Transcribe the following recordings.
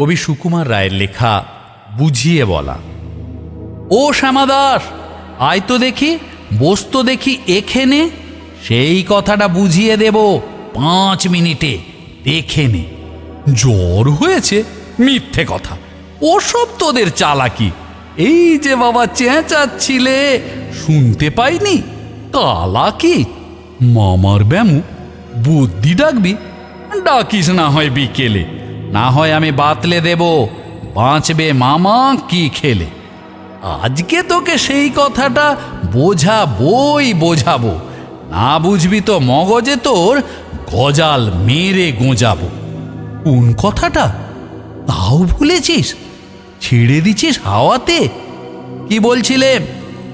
কবি সুকুমার রায়ের লেখা বুঝিয়ে বলা। ও শ্যামাদাস, আয় তো দেখি, বস তো দেখি এখেনে, সেই কথাটা বুঝিয়ে দেব পাঁচ মিনিটে, দেখে নে। জ্বর হয়েছে, মিথ্যে কথা। ওসব তোদের চালাকি। এই যে বাবা চেঁচাচ্ছিলে, শুনতে পাইনি? কালা কি মামার ব্যামু, বুদ্ধি ডাকবি? ডাকিস না হয় বিকেলে। না হয় আমি বাতলে দেব। বাঁচবে মামা কি খেলে? আজকে তোকে সেই কথাটা বোঝাবই বোঝাবো। না বুঝবি তো মগজে তোর গজাল মেরে গোঁজাবো। কোন কথাটা? তাও ভুলেছিস? ছেড়ে দিছিস হাওয়াতে? কি বলছিলে,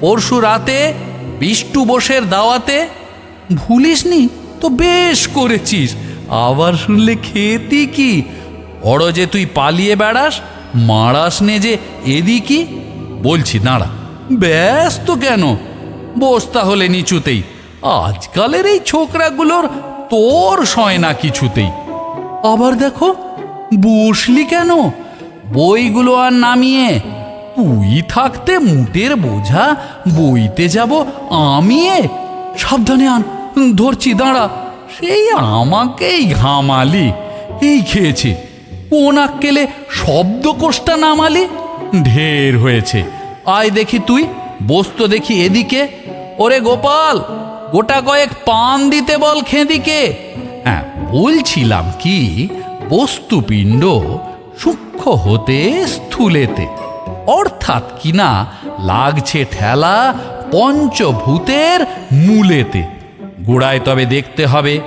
পরশু রাতে বিষ্টু বোসের দাওয়াতে? ভুলিসনি? তো বেশ করেছিস। আবার শুনলে খেতি কি? বড় যে তুই পালিয়ে বেড়াস, মারাস নে যে এদিকে। বলছি, দাঁড়া, ব্যস্ত কেন? বস তাহলে নিচুতেই। আজকালের এই ছোকরাগুলোর তোর সয় না কিছুতেই। আবার দেখো, বসলি কেন? বইগুলো আর নামিয়ে। তুই থাকতে মুটের বোঝা, বইতে যাব আমিয়ে সাবধানে আন, ধরছি, দাঁড়া। সেই আমাকেই ঘামালি। এই খেয়েছে। কোন আক্কেলে শব্দকোষটা নামালি ঢের হয়েছে। আয় দেখি তুই, বসতো দেখি এদিকে। ওরে গোপাল, গোটা কয়েক পান দিতে বল খেদিকে। হ্যাঁ বলছিলাম কি, বস্তুপিণ্ড সূক্ষ্ম হতে স্থূলেতে। অর্থাৎ কিনা লাগছে ঠেলা পঞ্চভূতের মূলেতে। গোড়ায় তবে দেখতে হবে,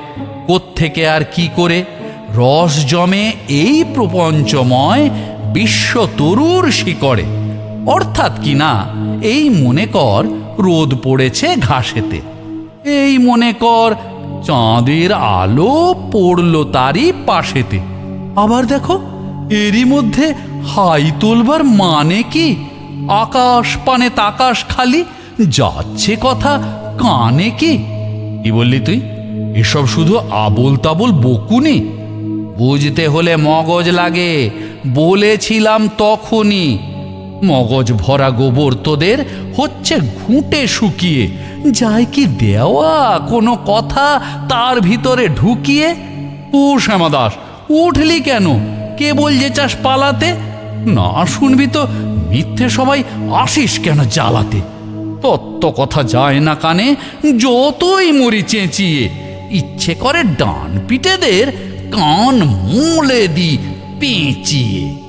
কোত্থেকে আর কি করে? রস জমে এই প্রপঞ্চময় বিশ্ব তরুর শিকড়ে। অর্থাৎ কিনা এই মনে কর রোদ পড়েছে ঘাসেতে। এই মনে কর চাঁদের আলো পড়ল তারই পাশেতে। আবার দেখো, এরই মধ্যে হাই তোলবার মানে কি? আকাশ পানে তাকাশ খালি, যাচ্ছে কথা কানে কি? কি বললি তুই? এসব শুধু আবোল তাবোল বকুনি? বুঝতে হলে মগজ লাগে, বলেছিলাম তখনই। মগজ ভরা গোবর তোদের হচ্ছে ঘুঁটে শুকিয়ে যায় কি দেওয়া কোনো কথা তার ভিতরে ঢুকিয়ে? ও শ্যামাদাস উঠলি কেন? কেবল যে চাস পালাতে? না শুনবি তো, মিথ্যে সবাই আসিস কেন জ্বালাতে? তত্ত্ব কথা যায় না কানে, যতই মরি চেঁচিয়ে, ইচ্ছে করে ডান পিটেদের কান মুলে দি পেঁচিয়ে।